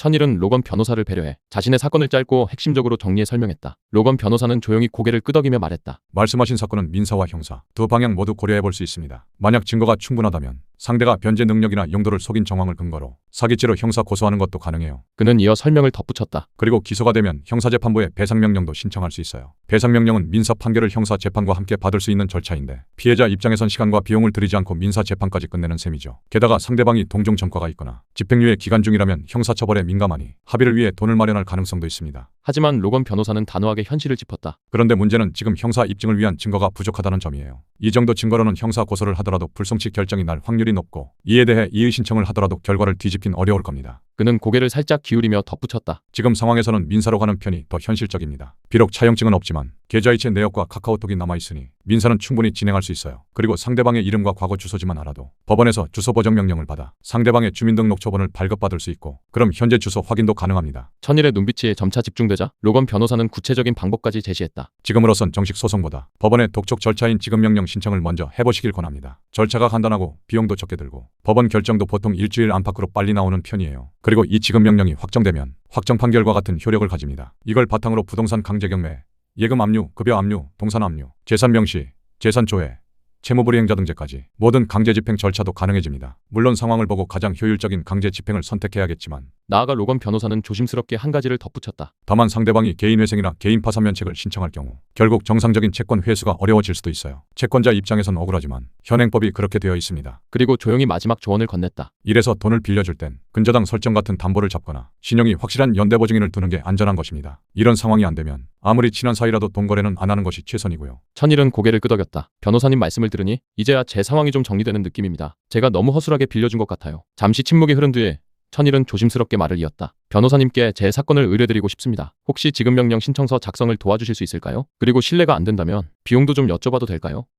천일은 로건 변호사를 배려해 자신의 사건을 짧고 핵심적으로 정리해 설명했다. 로건 변호사는 조용히 고개를 끄덕이며 말했다. 말씀하신 사건은 민사와 형사 두 방향 모두 고려해 볼 수 있습니다. 만약 증거가 충분하다면 상대가 변제 능력이나 용도를 속인 정황을 근거로 사기죄로 형사 고소하는 것도 가능해요. 그는 이어 설명을 덧붙였다. 그리고 기소가 되면 형사재판부에 배상명령도 신청할 수 있어요. 배상명령은 민사 판결을 형사재판과 함께 받을 수 있는 절차인데 피해자 입장에선 시간과 비용을 들이지 않고 민사재판까지 끝내는 셈이죠. 게다가 상대방이 동종 전과가 있거나 집행유예 기간 중이라면 형사처벌에 민감하니 합의를 위해 돈을 마련할 가능성도 있습니다. 하지만 로건 변호사는 단호하게 현실을 짚었다. 그런데 문제는 지금 형사 입증을 위한 증거가 부족하다는 점이에요. 이 정도 증거로는 형사 고소를 하더라도 불송치 결정이 날 확률이 높고 이에 대해 이의 신청을 하더라도 결과를 뒤집긴 어려울 겁니다. 그는 고개를 살짝 기울이며 덧붙였다. 지금 상황에서는 민사로 가는 편이 더 현실적입니다. 비록 차용증은 없지만 계좌이체 내역과 카카오톡이 남아있으니 민사는 충분히 진행할 수 있어요. 그리고 상대방의 이름과 과거 주소지만 알아도 법원에서 주소 보정 명령을 받아 상대방의 주민등록처분을 발급받을 수 있고 그럼 현재 주소 확인도 가능합니다. 천일의 눈빛이 점차 집중되자 로건 변호사는 구체적인 방법까지 제시했다. 지금으로선 정식 소송보다 법원의 독촉 절차인 지급 명령 신청을 먼저 해보시길 권합니다. 절차가 간단하고 비용도 적게 들고 법원 결정도 보통 일주일 안팎으로 빨리 나오는 편이에요. 그리고 이 지급 명령이 확정되면 확정 판결과 같은 효력을 가집니다. 이걸 바탕으로 부동산 강제 경매, 예금 압류, 급여 압류, 동산 압류, 재산 명시, 재산 조회, 채무불이행자 등재까지 모든 강제 집행 절차도 가능해집니다. 물론 상황을 보고 가장 효율적인 강제 집행을 선택해야겠지만 나아가 로건 변호사는 조심스럽게 한 가지를 덧붙였다. 다만 상대방이 개인회생이나 개인 파산 면책을 신청할 경우 결국 정상적인 채권 회수가 어려워질 수도 있어요. 채권자 입장에선 억울하지만 현행법이 그렇게 되어 있습니다. 그리고 조용히 마지막 조언을 건넸다. 이래서 돈을 빌려줄 땐 근저당 설정 같은 담보를 잡거나 신용이 확실한 연대보증인을 두는 게 안전한 것입니다. 이런 상황이 안 되면 아무리 친한 사이라도 돈 거래는 안 하는 것이 최선이고요. 천일은 고개를 끄덕였다. 변호사님 말씀을 들으니 이제야 제 상황이 좀 정리되는 느낌입니다. 제가 너무 허술하게 빌려준 것 같아요. 잠시 침묵이 흐른 뒤에 천일은 조심스럽게 말을 이었다. 변호사님께 제 사건을 의뢰드리고 싶습니다. 혹시 지급 명령 신청서 작성을 도와주실 수 있을까요? 그리고 신뢰가 안 된다면 비용도 좀 여쭤봐도 될까요?